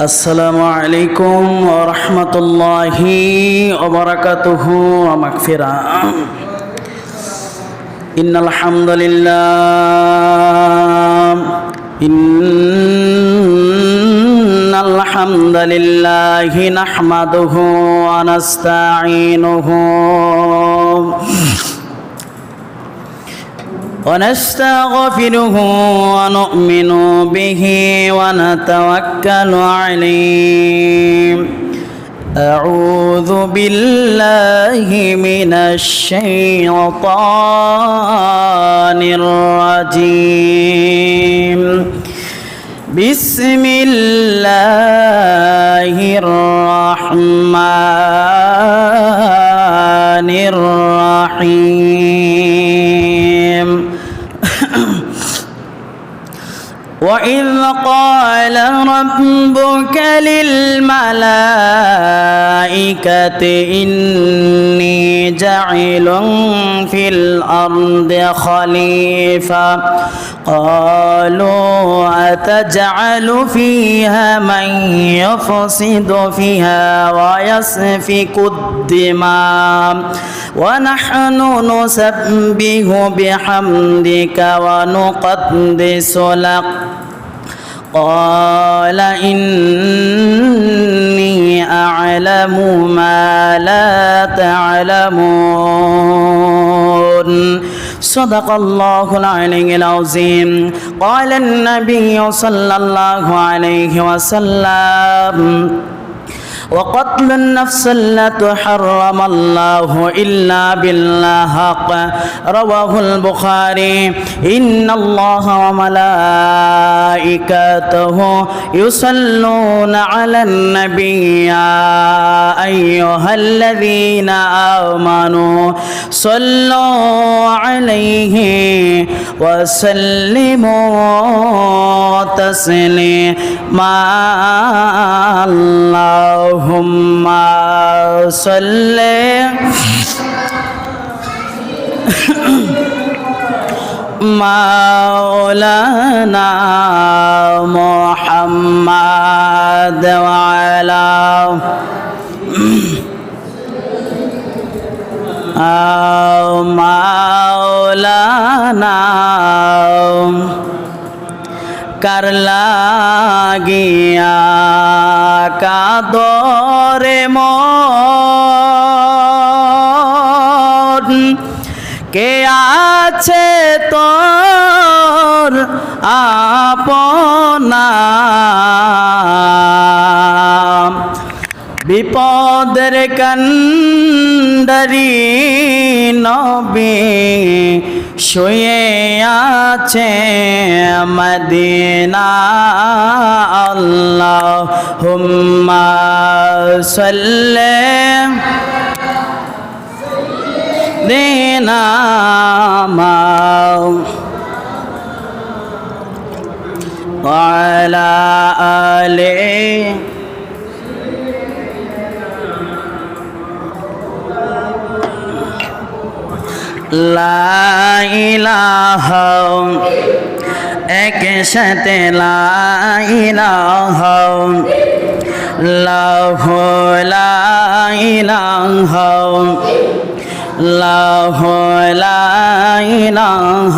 السلام عليكم ورحمة الله وبركاته ومغفرة إن الحمد لله إن الحمد لله نحمده ونستعينه ونستغفره ونؤمن به ونتوكل عليه. أعوذ بالله من الشيطان الرجيم. بسم الله الرحمن الرحيم. وإذ قال ربك للملائكة إني جعل في الأرض خليفة قالوا أتجعل فيها من يفسد فيها ويسفك الدماء ونحن نسبح بحمدك ونقدس لك قال إني أعلم ما لا تعلمون. صدق الله العلي العظيم. قال النبي صلى الله عليه وسلم وقتل النفس التي حرم الله إلا بالحق رواه البخاري. إن الله وملائكته يصلون على النبي. يا أيها الذين آمنوا صلوا عليه وسلموا تسليما اللهم صل مولانا محمد وعلى آه مولانا কার লাগিয়া কাদরে মন। কে আছে তোর আপনা? বিপদের কন্ডরি নবী শুয়ে আছে মদিনা আল্লাহ হুম্মা সাল্লে দিনা وعلى آله লাইলাহ একসাথে লাইলাহ লাহ লাইলাহ লাহ লাইলাহ।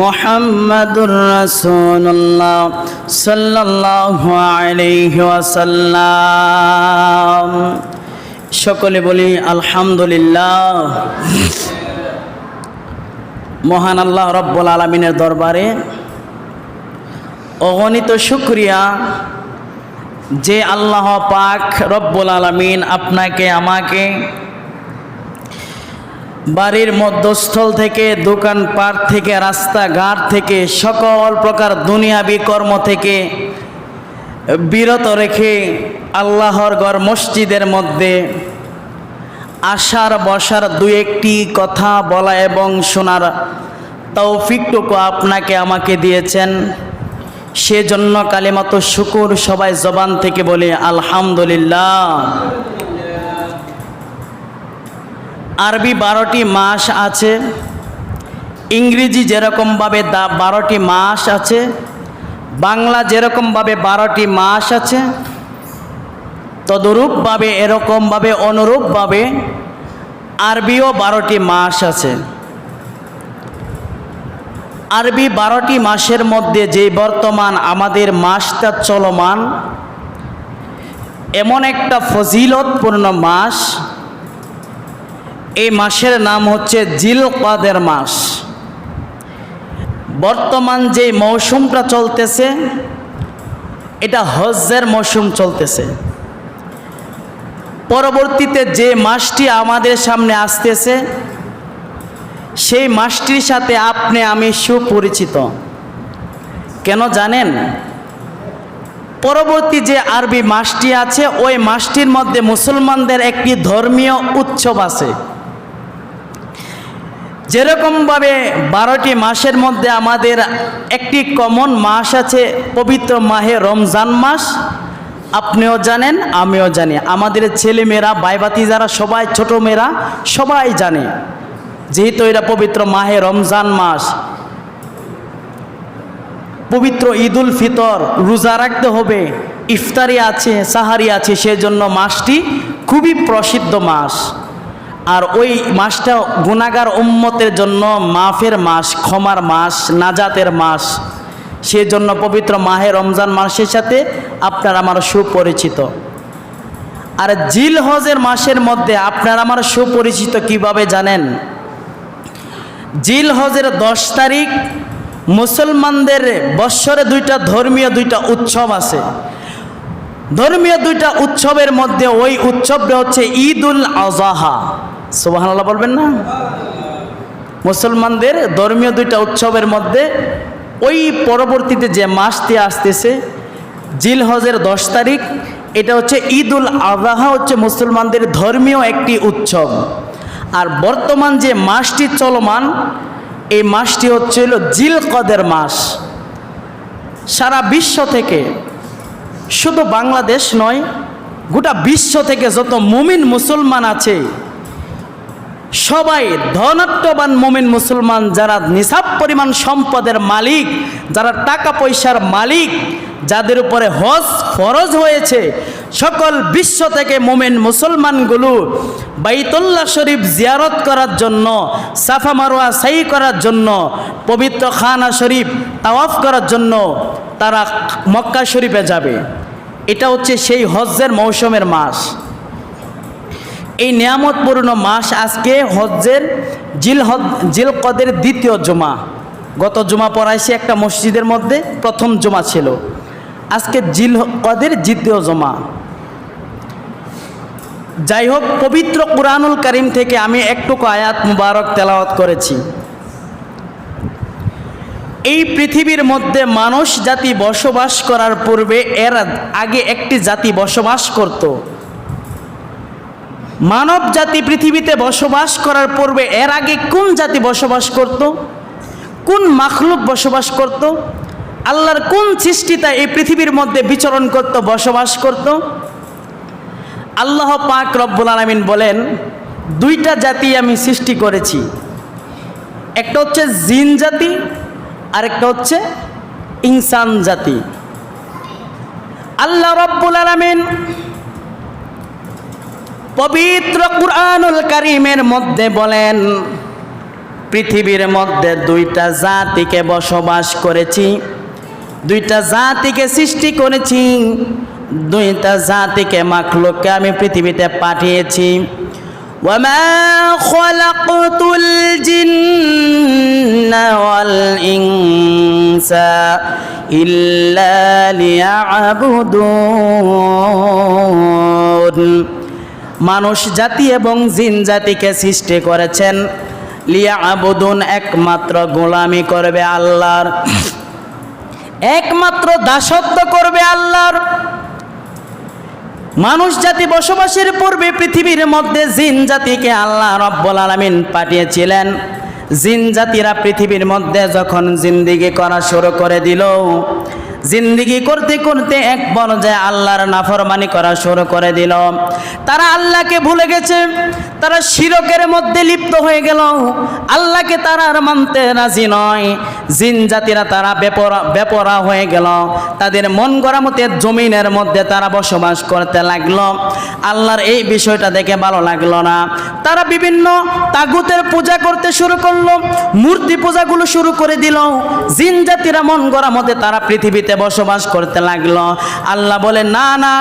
মোহাম্মদুর রসুল্লাহ সাল্লাহ সকলে বলি আলহামদুলিল্লাহ। মহান আল্লাহ রব্বুল আলমিনের দরবারে অগণিত শুক্রিয়া যে আল্লাহ পাক রব্বুল আলমিন আপনাকে, আমাকে বাড়ির মধ্যস্থল থেকে দোকান দোকানপাট থেকে, রাস্তাঘাট থেকে, সকল প্রকার দুনিয়াবি কর্ম থেকে বিরত রেখে আল্লাহর ঘর মসজিদের মধ্যে আসার বসার দু একটি কথা বলা এবং শোনার তৌফিকটুকু আপনাকে আমাকে দিয়েছেন। সেজন্য কালিমাত শুকুর সবাই জবান থেকে বলে, আলহামদুলিল্লাহ। আরবি বারোটি মাস আছে। ইংরেজি যেরকমভাবে দা বারোটি মাস আছে, বাংলা যেরকমভাবে বারোটি মাস আছে তদরূপভাবে এরকমভাবে অনুরূপভাবে আরবিও বারোটি মাস আছে। আরবি বারোটি মাসের মধ্যে যে বর্তমান আমাদের মাসটা চলমান, এমন একটা ফজিলতপূর্ণ মাস এই মাসের নাম হচ্ছে জিল কাদের মাস। বর্তমান যে মৌসুমটা চলতেছে, এটা হজ্জের মৌসুম চলতেছে। পরবর্তীতে যে মাসটি আমাদের সামনে আসতেছে, সেই মাসটির সাথে আপনি, আমি সুপরিচিত। কেন জানেন? পরবর্তী যে আরবি মাসটি আছে, ওই মাসটির মধ্যে মুসলমানদের একটি ধর্মীয় উৎসব আছে। যেরকমভাবে বারোটি মাসের মধ্যে আমাদের একটি কমন মাস আছে, পবিত্র মাহে রমজান মাস, আপনিও জানেন, আমিও জানি। আমাদের ছেলে মেয়েরা বাইবাতি যারা সবাই ছোট মেয়েরা সবাই জানে, যেহেতু এটা পবিত্র মাহে রমজান মাস। পবিত্র ঈদুল ফিতর রোজা রাখতে হবে, ইফতারি আছে, সাহারি আছে, সেজন্য মাসটি খুবই প্রসিদ্ধ মাস। আর ওই মাসটা গুণাগার উম্মতের জন্য মাফের মাস, ক্ষমার মাস, নাজাতের মাস। সেজন্য পবিত্র মাহে রমজান মাসের সাথে আপনার আমার সুপরিচিত। আর জিল হজের মাসের মধ্যে আপনার আমার সুপরিচিত কীভাবে জানেন? জিল হজের দশ তারিখ মুসলমানদের বৎসরে দুইটা ধর্মীয় দুইটা উৎসব আছে। ধর্মীয় দুইটা উৎসবের মধ্যে ওই উৎসবটা হচ্ছে ঈদ উল আজহা। সুবাহান্লাহ বলবেন না? মুসলমানদের ধর্মীয় দুইটা উৎসবের মধ্যে ওই পরবর্তীতে যে মাসটি আসতেছে জিল হজের দশ তারিখ, এটা হচ্ছে ঈদ উল আজহা হচ্ছে মুসলমানদের ধর্মীয় একটি উৎসব। আর বর্তমান যে মাসটি চলমান, এই মাসটি হচ্ছে হলো জিল কদের মাস। সারা বিশ্ব থেকে, শুধু বাংলাদেশ নয়, গোটা বিশ্ব থেকে যত মুমিন মুসলমান আছে সবাই ধনাত্মবান মুমিন মুসলমান, যারা নিসাব পরিমাণ সম্পদের মালিক, যারা টাকা পয়সার মালিক, যাদের উপরে হজ ফরজ হয়েছে, সকল বিশ্ব থেকে মোমেন মুসলমানগুলো বাইতুল্লাহ শরীফ জিয়ারত করার জন্য, সাফা মারোয়া সাই করার জন্য, পবিত্র খানা শরীফ তাওয়াফ করার জন্য তারা মক্কা শরীফে যাবে। এটা হচ্ছে সেই হজ্জের মৌসুমের মাস। এই নিয়ামতপূর্ণ মাস আজকে হজ্জের জিল হজ জিল কদের দ্বিতীয় জমা। গত জমা পড়াইছি একটা মসজিদের মধ্যে প্রথম জমা ছিল। আজকে জিল কদের দ্বিতীয় জমা। যাই হোক পবিত্র কুরআনুল করিম থেকে আমি একটুকু আয়াত মুবারক তেলাওয়াত করেছি। এই পৃথিবীর মধ্যে মানুষ জাতি বসবাস করার পূর্বে এর আগে একটি জাতি বসবাস করত। মানব জাতি পৃথিবীতে বসবাস করার পূর্বে এর আগে কোন জাতি বসবাস করত? কোন মাখলুক বসবাস করত? আল্লাহর কোন সৃষ্টিতা এই পৃথিবীর মধ্যে বিচরণ করত, বসবাস করত? আল্লাহ পাক রব্বুল আলমিন বলেন, দুইটা জাতি আমি সৃষ্টি করেছি। একটা হচ্ছে জিন জাতি আর একটা হচ্ছে ইনসান জাতি। আল্লাহ রব্বুল আলমিন পবিত্র কুরআনুল কারিমের মধ্যে বলেন পৃথিবীর মধ্যে দুইটা জাতিকে বসবাস করেছি দুইটা জাতিকে সৃষ্টি করেছি দুইটা জাতিকে মাখলুককে আমি পৃথিবীতে পাঠিয়েছি وما خلقت الجن والإنس إلا ليعبدون মানুষ জাতি এবং জিন জাতিকে সৃষ্টি করেছেন। লিয়া আবুদুন একমাত্র গোলামি করবে আল্লাহর। একমাত্র দাসত্ব করবে আল্লাহর। মানুষ জাতি বসবাসের পূর্বে পৃথিবীর মধ্যে জিন জাতিকে আল্লাহ রব্বুল আলামিন পাঠিয়েছিলেন। জিন জাতিরা পৃথিবীর মধ্যে যখন জিন্দিগি করা শুরু করে দিল জিন্দিগি করতে করতে এক পর্যায়ে আল্লাহর নাফরমানি করা শুরু করে দিল। তারা আল্লাহকে ভুলে গেছে, তারা শিরকের মধ্যে লিপ্ত হয়ে গেল। আল্লাহকে তারা আর মানতে রাজি নয়। জিন জাতিরা তারা বেপরা বেপরা হয়ে গেল। তাদের মন গড়া মতে জমিনের মধ্যে তারা বসবাস করতে লাগল। আল্লাহর এই বিষয়টা দেখে ভালো লাগল না। তারা বিভিন্ন তাগুতের পূজা করতে শুরু করল, মূর্তি পূজাগুলো শুরু করে দিল। জিন জাতিরা মন গড়া মতে তারা পৃথিবীতে বসবাস করতে লাগল। আল্লাহ বলে, না না,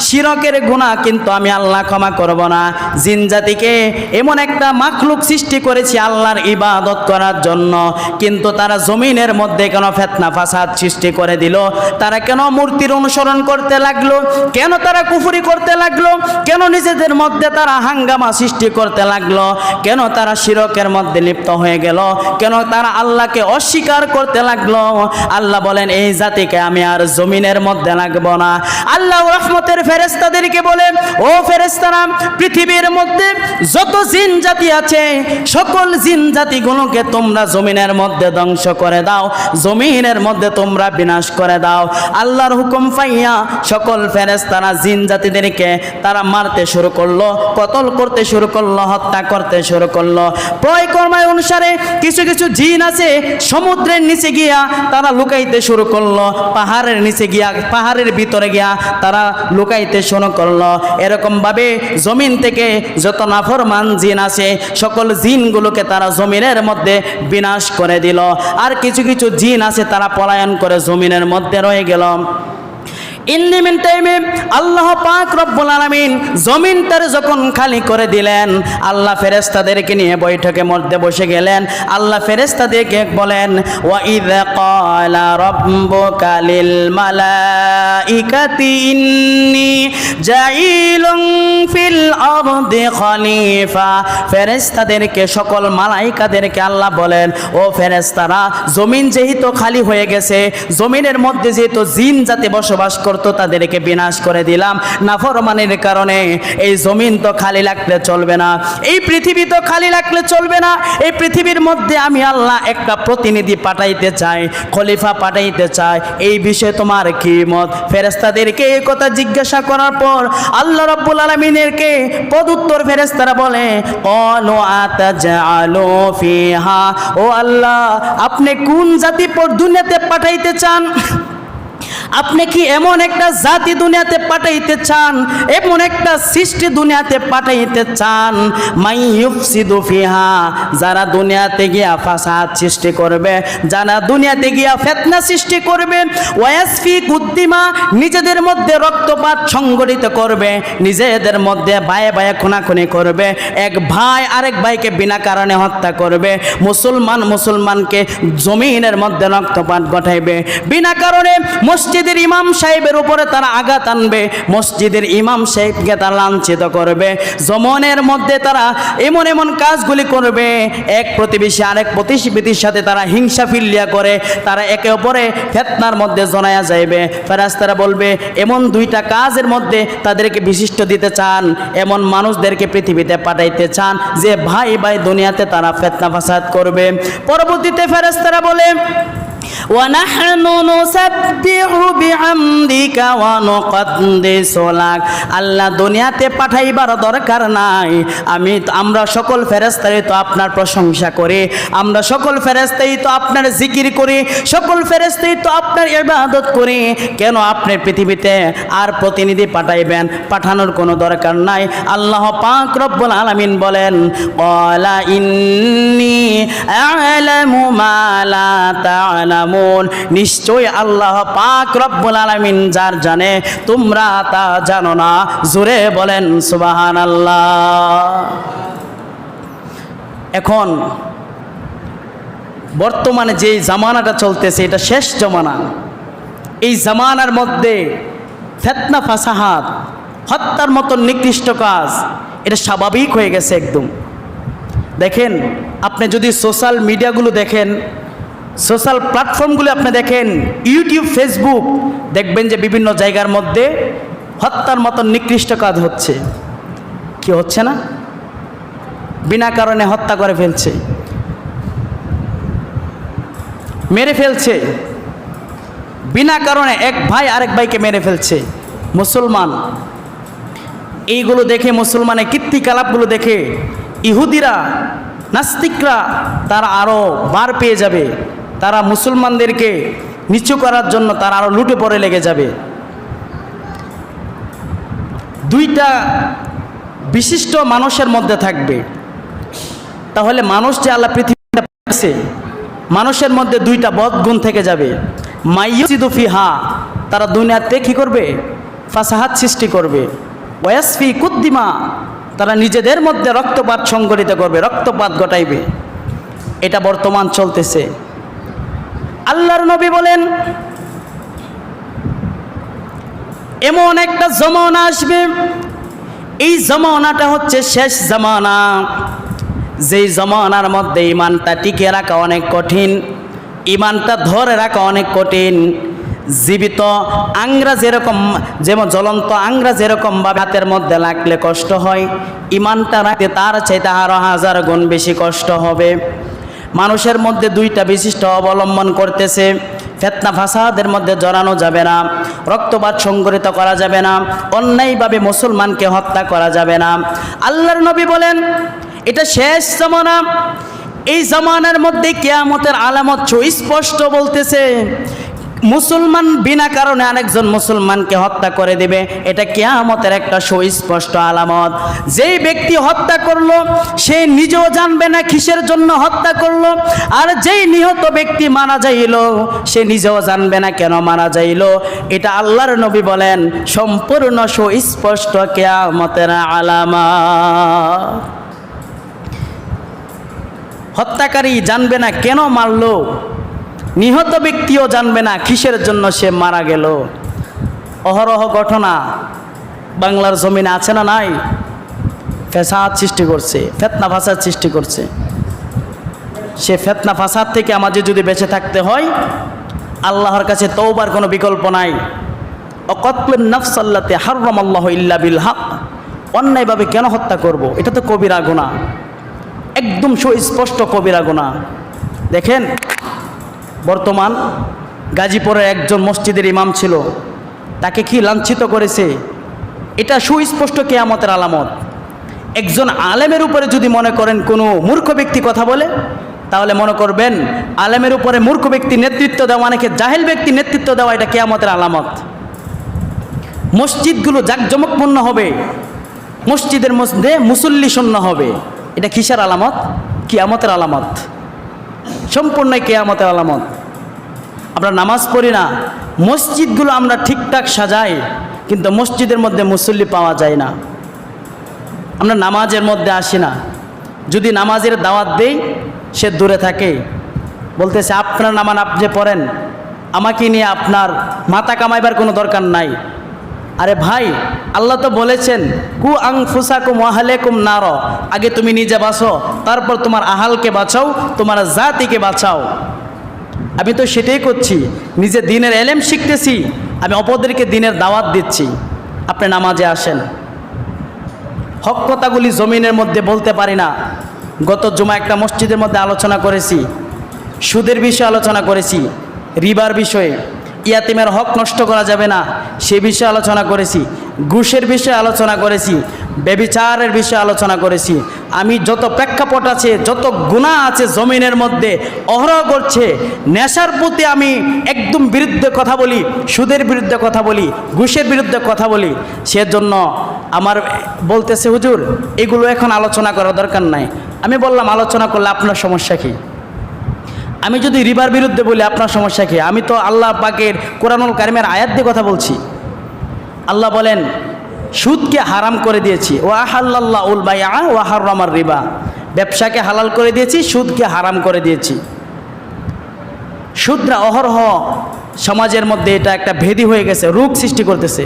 শিরকের গুণা কিন্তু আমি আল্লাহ ক্ষমা করব না। জিন জাতিকে এমন একটা মাখলুক সৃষ্টি করেছি আল্লাহর ইবাদত করার জন্য। কিন্তু তারা জমিনের মধ্যে কেন ফেতনা, ফাসাদ সৃষ্টি করে দিল। তারা কেন মূর্তির অনুসরণ করতে লাগল? কেন তারা কুফুরি করতে লাগল? কেন নিজেদের মধ্যে তারা হাঙ্গামা সৃষ্টি করতে লাগল? কেন তারা শিরকের মধ্যে লিপ্ত হয়ে গেল? কেন তারা আল্লাহকে অস্বীকার করতে লাগল? আল্লাহ বলেন, এই জাতিকে আমি আর জমিনের মধ্যে লাগবো না। আল্লাহ রহমতের ফেরেস্তাদেরকে বলে, ও ফেরেস্তারা পৃথিবীর মধ্যে যত জিন জাতি আছে, সকল জিন জাতিগুলোকে তোমরা জমিনের মধ্যে ধ্বংস করে দাও, জমিনের মধ্যে তোমরা বিনাশ করে দাও। আল্লাহর হুকুম পাইয়া সকল ফেরেস্তারা জিন জাতিদেরকে তারা মারতে শুরু করল, কতল করতে শুরু করল, হত্যা করতে শুরু করল। প্রয় কর্মায় অনুসারে কিছু কিছু জিন আছে, সমুদ্রের নিচে গিয়া তারা লুকাইতে শুরু করল। পাহাড়ের নিচে গিয়া, পাহাড়ের ভিতরে গিয়া তারা লুকাইতে শুরু করল। এরকমভাবে জমিন থেকে যত নাফরমান জিন আছে, সকল জিনগুলোকে তারা জমিনের মধ্যে বিনাশ করে দিল। আর কিছু কিছু জিন আছে তারা পলায়ন করে জমিনের মধ্যে রয়ে গেল। ইন দি মিন টাইমে আল্লাহ পাক রব্বুল আলামিন জমিনটার যখন খালি করে দিলেন, আল্লাহ ফেরেশতাদেরকে নিয়ে বৈঠকে মধ্যে বসে গেলেন। আল্লাহ ফেরেশতাদেরকে বলেন, ওয়া ইয ক্বালা রাব্বুকা লিল মালাইকাতি ইন্নী জাইলুন ফিল আরদি খলিফা। ফেরেশতাদেরকে, সকল মালাইকাদেরকে আল্লাহ বলেন, ও ফেরেস্তারা জমিন যেহেতু খালি হয়ে গেছে, জমিনের মধ্যে যেহেতু জিন জাতি বসবাস করতো তাদেরকে বিনাশ করে দিলাম। নাফরমানের কারণে এই জমিন তো খালি লাগলে চলবে না। এই পৃথিবী তো খালি লাগলে চলবে না। এই পৃথিবীর মধ্যে আমি আল্লাহ একটা প্রতিনিধি পাঠাইতে চাই, খলিফা পাঠাইতে চাই। এই বিষয়ে তোমার কি মত? ফেরেস্তাদেরকে এই কথা জিজ্ঞাসা করার পর আল্লাহ রব্বুল আলমিনেরকে পদুত্তর ফেরেস্তারা বলে কলো আতাজালু ফিহা? ও আল্লাহ, আপনি কোন জাতি পর দুনিয়াতে পাঠাইতে চান? আপনি কি এমন একটা জাতি দুনিয়াতে পাঠাইতে চান? এমন একটা সৃষ্টি দুনিয়াতে পাঠাইতে চান? মাই ইউফসিদু ফিহা, যারা দুনিয়াতে গিয়া ফাসাদ সৃষ্টি করবে, যারা দুনিয়াতে গিয়া ফেতনা সৃষ্টি করবে, ওয়াসফি কুদ্দিমা নিজেদের মধ্যে রক্তপাত সংগঠিত করবে, নিজেদের মধ্যে বায়ে বায়ে খুনাখুনি করবে, এক ভাই আরেক ভাইকে বিনা কারণে হত্যা করবে, মুসলমান মুসলমানকে জমিনের মধ্যে রক্তপাত ঘটাইবে, বিনা কারণে মসজিদের ইমাম সাহেবের উপরে তারা আঘাত আনবে, মসজিদের ইমাম সাহেবকে তারা লাঞ্ছিত করবে জমনের মধ্যে তারা এমন এমন কাজগুলি করবে, এক প্রতিবেশী আরেক প্রতিবেশীর সাথে তারা হিংসা ফিল্লিয়া করে, তারা একে অপরে ফেতনার মধ্যে জনায়া যাইবে। ফেরাস্তারা বলবে, এমন দুইটা কাজের মধ্যে তাদেরকে বিশিষ্ট দিতে চান, এমন মানুষদেরকে পৃথিবীতে পাঠাইতে চান, যে ভাই ভাই দুনিয়াতে তারা ফেতনা ফাসাদ করবে। পরবর্তীতে ফেরাস্তারা বলে ونحن نسبح بحمدك ونقدس لك আল্লাহ দুনিয়াতে পাঠাইবার দরকার নাই আমি আমরা সকল ফেরেস্তাই তো আপনার প্রশংসা করি আমরা সকল ফেরেস্তাই তো আপনার জিকির করি সকল ফেরেস্তাই তো আপনার ইবাদত করি কেন আপনি পৃথিবীতে আর প্রতিনিধি পাঠাইবেন পাঠানোর কোনো দরকার নাই আল্লাহ পাক রব্বুল আলামিন বলেন ক্বালা ইন্নী আ'লামু মা লা তা'লামুন নিশ্চয় আল্লাহ পাক রব্বুল আলামিন যার জানে, তোমরা তা জানো না। জোরে বলেন, সুবহানাল্লাহ। এখন বর্তমানে যে জামানাটা চলতেছে, এটা শেষ জামানা। এই জামানার মধ্যে ফেতনা ফাসাহাদ হত্যার মতো নিকৃষ্ট কাজ, এটা স্বাভাবিক হয়ে গেছে একদম। দেখেন, আপনি যদি সোশ্যাল মিডিয়াগুলো দেখেন সোশ্যাল প্ল্যাটফর্মগুলি আপনি দেখেন, ইউটিউব, ফেসবুক, দেখবেন যে বিভিন্ন জায়গার মধ্যে হত্যার মতন নিকৃষ্ট কাজ হচ্ছে। কি হচ্ছে না? বিনা কারণে হত্যা করে ফেলছে। মেরে ফেলছে। বিনা কারণে এক ভাই আরেক ভাইকে মেরে ফেলছে। মুসলমান। এইগুলো দেখে মুসলমানের কীর্তিকলাপগুলো দেখে ইহুদিরা, নাস্তিকরা, তারা আরও বার পেয়ে যাবে। তারা মুসলমানদেরকে নিচু করার জন্য তারা আরও লুটে পড়ে লেগে যাবে। দুইটা বিশিষ্ট মানুষের মধ্যে থাকবে। তাহলে মানুষ যে আল্লাহ পৃথিবীতে পাচ্ছে মানুষের মধ্যে দুইটা বদগুণ থেকে যাবে। মাইয়ুফি হা তারা দুনিয়াতে কী করবে? ফাসাহাত সৃষ্টি করবে। ওয়াসফি কুদ্দিমা, তারা নিজেদের মধ্যে রক্তপাত সংগঠিত করবে, রক্তপাত ঘটাইবে। এটা বর্তমান চলতেছে। আল্লাহর নবী বলেন, এমন একটা জমানা আসবে। এই জমানাটা হচ্ছে শেষ জমানা। যেই জমানার মধ্যে ইমানটা টিকে রাখা অনেক কঠিন ইমানটা ধরে রাখা অনেক কঠিন। জীবিত আংরা যেরকম যেমন জ্বলন্ত আংরা যেরকম ভাবে হাতের মধ্যে লাগলে কষ্ট হয় ইমানটা রাখতে তার চাইতে আরও হাজার গুণ বেশি কষ্ট হবে। মানুষের মধ্যে দুইটা বিশিষ্ট অবলম্বন করতেছে। ফেতনা ফাসাদের মধ্যে জড়ানো যাবে না, রক্তপাত সংগঠিত করা যাবে না, অন্যায়ভাবে মুসলমানকে হত্যা করা যাবে না। আল্লাহর নবী বলেন, এটা শেষ জামানা। এই জামানার মধ্যে কেয়ামতের আলামত স্পষ্ট বলতেছে মুসলমান বিনা কারণে আরেকজন মুসলমানকে হত্যা করে দেবে, এটা কেয়ামতের একটা সুস্পষ্ট আলামত। যেই ব্যক্তি হত্যা করল, সে নিজেও জানবে না কিসের জন্য হত্যা করল, আর যেই নিহত ব্যক্তি মারা যাইল, সে নিজেও জানবে না কেন মারা যাইল। এটা আল্লাহর নবী বলেন, সম্পূর্ণ সুস্পষ্ট কেয়ামতের আলামত। হত্যাকারী জানবে না কেন মারলো নিহত ব্যক্তিও জানবে না কিসের জন্য সে মারা গেল। অহরহ ঘটনা। বাংলার জমিনে আছে না নাই? ফেসাদ সৃষ্টি করছে, ফেতনা ফাসাদ সৃষ্টি করছে। সে ফেতনা ফাসাদ থেকে আমাদের যদি বেঁচে থাকতে হয়, আল্লাহর কাছে তৌবার কোনো বিকল্প নাই। অকতলেন নফসাল্লাতে হাররাম আল্লাহ ইল্লা বিল হক। অন্যায়ভাবে কেন হত্যা করব? এটা তো কবিরা গুণা একদম সুস্পষ্ট কবিরা গুণা দেখেন বর্তমান গাজীপুরের একজন মসজিদের ইমাম ছিল। তাকে কি লাঞ্ছিত করেছে? এটা সুস্পষ্ট কেয়ামতের আলামত। একজন আলেমের উপরে যদি মনে করেন কোনো মূর্খ ব্যক্তি কথা বলে, তাহলে মনে করবেন আলেমের উপরে মূর্খ ব্যক্তি নেতৃত্ব দেওয়া, অনেকে জাহেল ব্যক্তি নেতৃত্ব দেওয়া, এটা কেয়ামতের আলামত। মসজিদগুলো জাকজমকপূর্ণ হবে। মসজিদের মধ্যে মুসল্লি শূন্য হবে। এটা কিসের আলামত? কিয়ামতের আলামত। সম্পূর্ণ কেয়ামতের আলামত। আমরা নামাজ পড়ি না, মসজিদগুলো আমরা ঠিকঠাক সাজাই, কিন্তু মসজিদের মধ্যে মুসল্লি পাওয়া যায় না। আমরা নামাজের মধ্যে আসি না। যদি নামাজের দাওয়াত দেই, সে দূরে থাকে। বলতেছে, আপনার নামান আপনি পড়েন। আমাকে নিয়ে আপনার মাথা কামাইবার কোনো দরকার নাই। আরে ভাই, আল্লাহ তো বলেছেন, কু আং ফুসাকুম ওয়াহালেকুম নার। আগে তুমি নিজে বাঁচো, তারপর তোমার আহালকে বাঁচাও, তোমার জাতিকে বাঁচাও। আমি তো সেটাই করছি, নিজে দিনের এলেম শিখতেছি, আমি অপরদেরকে দিনের দাওয়াত দিচ্ছি। আপনি নামাজে আসেন। হক কথাগুলি জমিনের মধ্যে বলতে পারি না। গত জমা একটা মসজিদের মধ্যে আলোচনা করেছি, সুদের বিষয়ে আলোচনা করেছি, রিবার বিষয়ে। ইয়াতিমের হক নষ্ট করা যাবে না। সে বিষয়ে আলোচনা করেছি। ঘুষের বিষয়ে আলোচনা করেছি। বেবিচারের বিষয়ে আলোচনা করেছি। আমি যত প্রেক্ষাপট আছে, যত গুণা আছে জমিনের মধ্যে অহরহ করছে, নেশার প্রতি আমি একদম বিরুদ্ধে কথা বলি, সুদের বিরুদ্ধে কথা বলি, ঘুষের বিরুদ্ধে কথা বলি। সেজন্য আমার বলতেছে, হুজুর, এগুলো এখন আলোচনা করা দরকার নাই। আমি বললাম, আলোচনা করলে আপনার সমস্যা কী? আমি যদি রিবার বিরুদ্ধে বলি, আপনার সমস্যা কি? আমি তো আল্লাহ পাকের কোরআনুল কারিমের আয়াত দিয়ে কথা বলছি। আল্লাহ বলেন, সুদকে হারাম করে দিয়েছি। ও আহাল্লাহ উল বাই আ ও হারামার রিবা। ব্যবসাকে হালাল করে দিয়েছি, সুদকে হারাম করে দিয়েছি। সুদরা অহরহ সমাজের মধ্যে এটা একটা ভেদি হয়ে গেছে, রোগ সৃষ্টি করতেছে।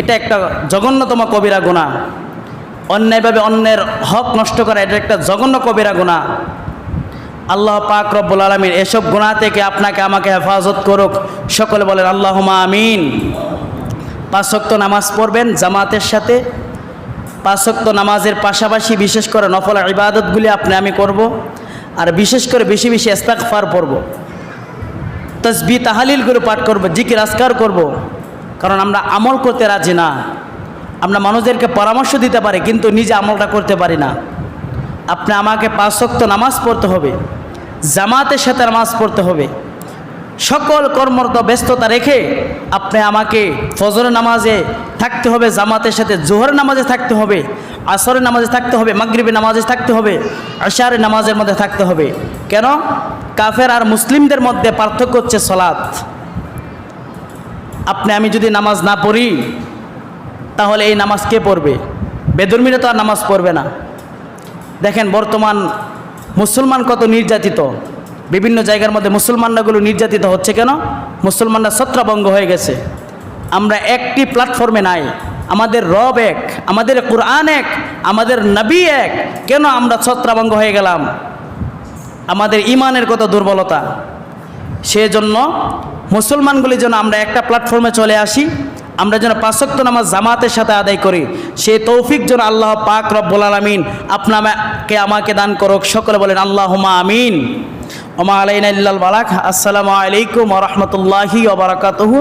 এটা একটা জঘন্যতম কবিরা গুণা অন্যায়ভাবে অন্যের হক নষ্ট করা, এটা একটা জঘন্য কবিরা গুণা। আল্লাহ পাক রব্বুল আলমিন এসব গুণা থেকে আপনাকে আমাকে হেফাজত করুক। সকলে বলেন আল্লাহ আমিন। পাঁচক্ত নামাজ পড়বেন জামাতের সাথে। পাঁচক্ত নামাজের পাশাপাশি বিশেষ করে নফল ইবাদতগুলি আপনি, আমি করব। আর বিশেষ করে বেশি বেশি ইস্তাকফার পড়ব। তসবি তাহালিলগুলো পাঠ করব, জিকির আসকার করব। কারণ আমরা আমল করতে রাজি না। আমরা মানুষদেরকে পরামর্শ দিতে পারি, কিন্তু নিজে আমলটা করতে পারি না। আপনি আমাকে পাঁচক্ত নামাজ পড়তে হবে, জামাতের সাথে নামাজ পড়তে হবে। সকল কর্মরত ব্যস্ততা রেখে আপনি আমাকে ফজরের নামাজে থাকতে হবে, জামাতের সাথে জোহরের নামাজে থাকতে হবে, আসরের নামাজে থাকতে হবে, মাগরিবের নামাজে থাকতে হবে, আশারের নামাজের মধ্যে থাকতে হবে। কেন? কাফের আর মুসলিমদের মধ্যে পার্থক্য হচ্ছে সলাৎ। আপনি আমি যদি নামাজ না পড়ি তাহলে এই নামাজ কে পড়বে? বেদর্মীরা তো আর নামাজ পড়বে না। দেখেন বর্তমান মুসলমান কত নির্যাতিত। বিভিন্ন জায়গার মধ্যে মুসলমানরাগুলো নির্যাতিত হচ্ছে কেন? মুসলমানরা ছত্রভঙ্গ হয়ে গেছে। আমরা একটি প্ল্যাটফর্মে নাই। আমাদের রব এক, আমাদের কোরআন এক, আমাদের নবী এক। কেন আমরা ছত্রভঙ্গ হয়ে গেলাম? আমাদের ইমানের কত দুর্বলতা। সেজন্য মুসলমানগুলি যেন আমরা একটা প্ল্যাটফর্মে চলে আসি। আমরা যেন পাঁচক্ত নামাজ জামাতের সাথে আদায় করি, সে তৌফিক যেন আল্লাহ পাক রব্বুল আলমিন আপনাকে আমাকে দান করুক। সকলে বলেন আল্লাহ আমিন। ওমা আলাইন বালাক। আসসালামু আলাইকুম রহমতুল্লাহি ওবরাকাতহু